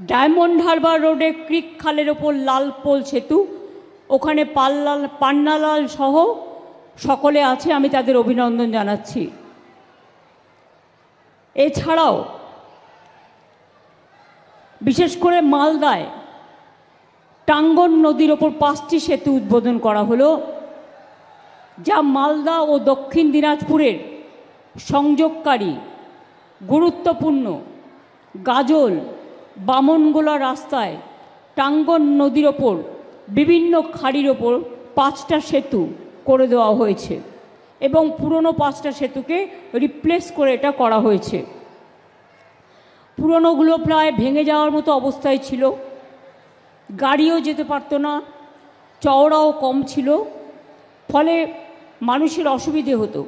Diamond Harbour রোডে ক্রিক খালের ওপর লাল পোল সেতু, ওখানে পাল্লাল, পান্নালাল সহ সকলে আছে, আমি তাদের অভিনন্দন জানাচ্ছি। এছাড়াও, বিশেষ করে মালদায় টাঙ্গন নদীর ওপর পাঁচটি সেতু উদ্বোধন করা হলো, যা মালদা ও দক্ষিণ দিনাজপুরের সংযোগকারী, গুরুত্বপূর্ণ, গাজল বামনগোলা রাস্তায় টাঙ্গন নদীর ওপর, বিভিন্ন খাড়ির ওপর পাঁচটা সেতু করে দেওয়া হয়েছে এবং পুরনো পাঁচটা সেতুকে রিপ্লেস করে এটা করা হয়েছে। পুরনোগুলো প্রায় ভেঙে যাওয়ার মতো অবস্থায় ছিল। গাড়িও যেতে পারতো না, চওড়াও কম ছিল, ফলে মানুষের অসুবিধে হতো।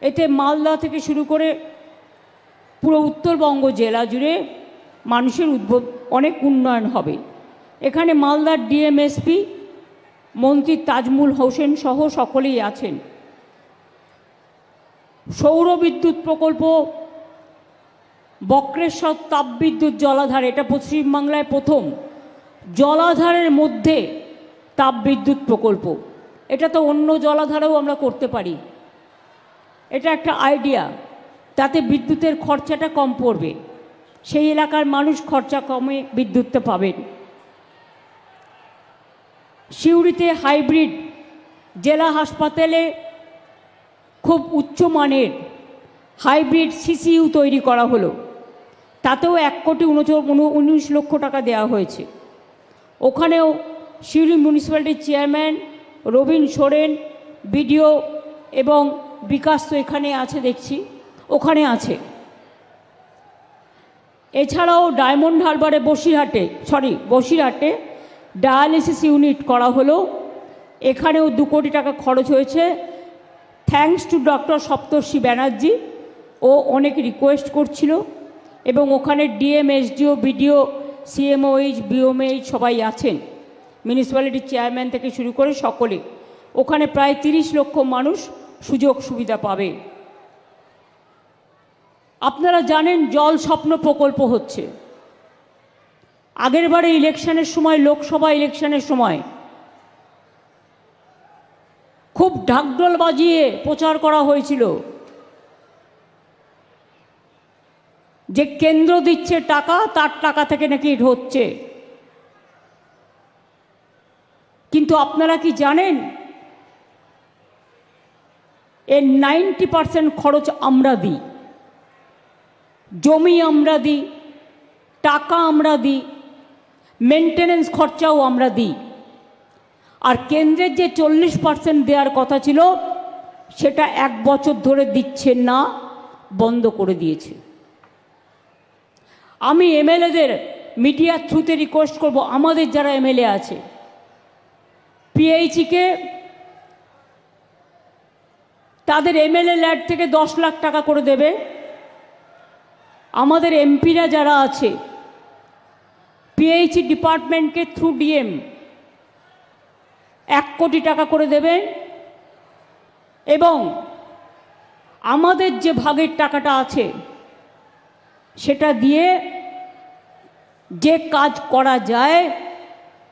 এতে মালদা থেকে শুরু করে পুরো উত্তরবঙ্গ জেলা জুড়ে মানুষের উদ্ভব অনেক উন্নয়ন হবে। এখানে মালদার ডিএমএসপি মন্ত্রী তাজমুল হোসেন সহ সকলেই আছেন। সৌর বিদ্যুৎ প্রকল্প, বক্রেশ্বর তাপবিদ্যুৎ জলাধার, এটা পশ্চিমবাংলায় প্রথম। জলাধারের মধ্যে তাপবিদ্যুৎ প্রকল্প। এটা তো অন্য জলাধারেও আমরা করতে পারি। এটা একটা আইডিয়া তাতে বিদ্যুতের খরচাটা কম পড়বে। সেই এলাকার মানুষ খরচা কমে বিদ্যুৎটা পাবেন। সিউড়িতে হাইব্রিড জেলা হাসপাতালে খুব উচ্চমানের হাইব্রিড সিসিইউ তৈরি করা হলো। তাতেও এক কোটি উনিশ লক্ষ টাকা দেওয়া হয়েছে। ওখানেও সিউড়ি মিউনিসিপ্যালিটির চেয়ারম্যান রবীন সোরেন, বিডিও এবং বিকাশ তো এখানে আছে দেখছি, ওখানে আছে। এছাড়াও ডায়মন্ড হারবারে বসিরহাটে সরি বসিরহাটে ডায়ালিসিস ইউনিট করা হলো। এখানেও দু কোটি টাকা খরচ হয়েছে। Thanks to doctor Saptarshi Banerjee, ও অনেক রিকোয়েস্ট করছিল। এবং ওখানে DM SDO BDO CMOH BMOH সবাই আছেন। মিউনিসিপ্যালিটির চেয়ারম্যান থেকে শুরু করে সকলে। ওখানে প্রায় তিরিশ লক্ষ মানুষ সুযোগ সুবিধা পাবে। আপনারা জানেন জল স্বপ্ন প্রকল্প হচ্ছে। আগের বারে ইলেকশনের সময়, লোকসভা ইলেকশনের সময় খুব ঢাকঢোল বাজিয়ে প্রচার করা হয়েছিল যে কেন্দ্র দিচ্ছে টাকা, তার টাকা থেকে নাকি হচ্ছে। কিন্তু আপনারা কি জানেন, এর নাইনটি পারসেন্ট খরচ আমরা দিই। জমি আমরা দিই, টাকা আমরা দিই মেনটেনেন্স খরচাও আমরা দিই। আর কেন্দ্রের যে চল্লিশ পার্সেন্ট দেওয়ার কথা ছিল, সেটা এক বছর ধরে দিচ্ছে না, বন্ধ করে দিয়েছে। আমি এমএলএদের মিডিয়ার থ্রুতে রিকোয়েস্ট করব, আমাদের যারা এমএলএ আছে পিএইচিকে তাদের এমএলএ ল্যাড থেকে দশ লাখ টাকা করে দেবে। আমাদের এমপিরা যারা আছে পিএইচি ডিপার্টমেন্টকে থ্রু ডিএম এক কোটি টাকা করে দেবে এবং আমাদের যে ভাগের টাকাটা আছে, সেটা দিয়ে যে কাজ করা যায়,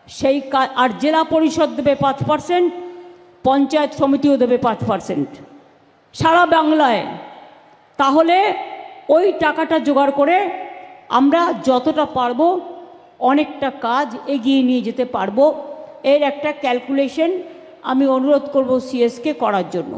সেই কাজ আর জেলা পরিষদ দেবে পাঁচ পার্সেন্ট, পঞ্চায়েত সমিতিও দেবে পাঁচ পার্সেন্ট। সারা বাংলায়। তাহলে ওই টাকাটা জোগাড় করে আমরা যতটা পারব অনেকটা কাজ এগিয়ে নিয়ে যেতে পারব। এর একটা ক্যালকুলেশন আমি অনুরোধ করব সিএসকে করার জন্য।